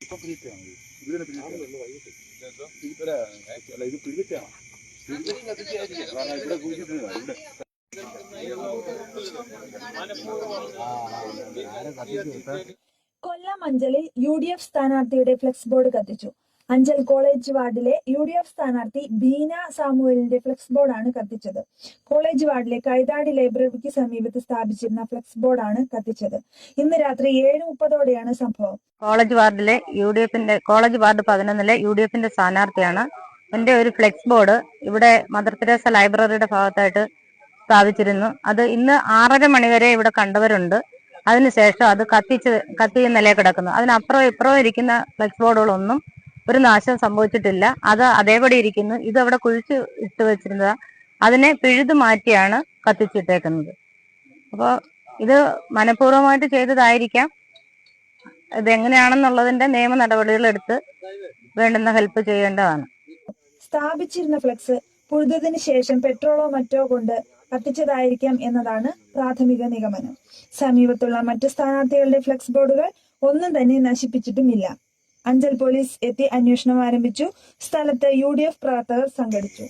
ഇപ്പൊ ഇവിടെ അല്ല ഇത് ഇവിടെ കൊല്ലം അഞ്ചലിൽ യു ഡി എഫ് സ്ഥാനാർത്ഥിയുടെ ഫ്ലെക്സ് ബോർഡ് കത്തിച്ചു. അഞ്ചൽ കോളേജ് വാർഡിലെ യു ഡി എഫ് സ്ഥാനാർത്ഥി ബീന സാമുവലിന്റെ ഫ്ലെക്സ് ബോർഡാണ് കത്തിച്ചത്. കോളേജ് വാർഡിലെ കൈതാടി ലൈബ്രറിക്ക് സമീപത്ത് സ്ഥാപിച്ചിരുന്ന ഫ്ലെക്സ് ബോർഡാണ് കത്തിച്ചത്. ഇന്ന് രാത്രി ഏഴ് മുപ്പതോടെയാണ് സംഭവം. കോളേജ് വാർഡിലെ യു ഡി എഫിന്റെ കോളേജ് വാർഡ് പതിനൊന്നിലെ യു ഡി എഫിന്റെ സ്ഥാനാർത്ഥിയാണ് എന്റെ ഒരു ഫ്ലെക്സ് ബോർഡ് ഇവിടെ മദർ തെരേസ ലൈബ്രറിയുടെ ഭാഗത്തായിട്ട് സ്ഥാപിച്ചിരുന്നു. അത് ഇന്ന് ആറര മണിവരെ ഇവിടെ കണ്ടവരുണ്ട്. അതിനുശേഷം അത് കത്തിച്ച് കത്തി നിലയിൽ കിടക്കുന്നു. അതിനപ്പുറം ഇപ്പുറം ഇരിക്കുന്ന ഫ്ലെക്സ് ബോർഡുകളൊന്നും ഒരു നാശം സംഭവിച്ചിട്ടില്ല. അത് അതേപടി ഇരിക്കുന്നു. ഇത് അവിടെ കുഴിച്ച് ഇട്ട് വെച്ചിരുന്നത്. അതിനെ പിഴുതു മാറ്റിയാണ് കത്തിച്ചിട്ടേക്കുന്നത്. അപ്പോൾ ഇത് മനഃപൂർവമായിട്ട് ചെയ്തതായിരിക്കാം. ഇത് എങ്ങനെയാണെന്നുള്ളതിന്റെ നിയമ നടപടികൾ എടുത്ത് വേണ്ടുന്ന ഹെൽപ്പ് ചെയ്യേണ്ടതാണ്. സ്ഥാപിച്ചിരുന്ന ഫ്ലക്സ് പുഴുതതിന് ശേഷം പെട്രോളോ മറ്റോ കൊണ്ട് കത്തിച്ചതായിരിക്കാം എന്നതാണ് പ്രാഥമിക നിഗമനം. സമീപത്തുള്ള മറ്റ് സ്ഥാനാർത്ഥികളുടെ ഫ്ലക്സ് ബോർഡുകൾ ഒന്നും തന്നെ നശിപ്പിച്ചിട്ടുമില്ല. അഞ്ചൽ പോലീസ് എത്തി അന്വേഷണം ആരംഭിച്ചു. സ്ഥലത്ത് യു പ്രവർത്തകർ സംഘടിച്ചു.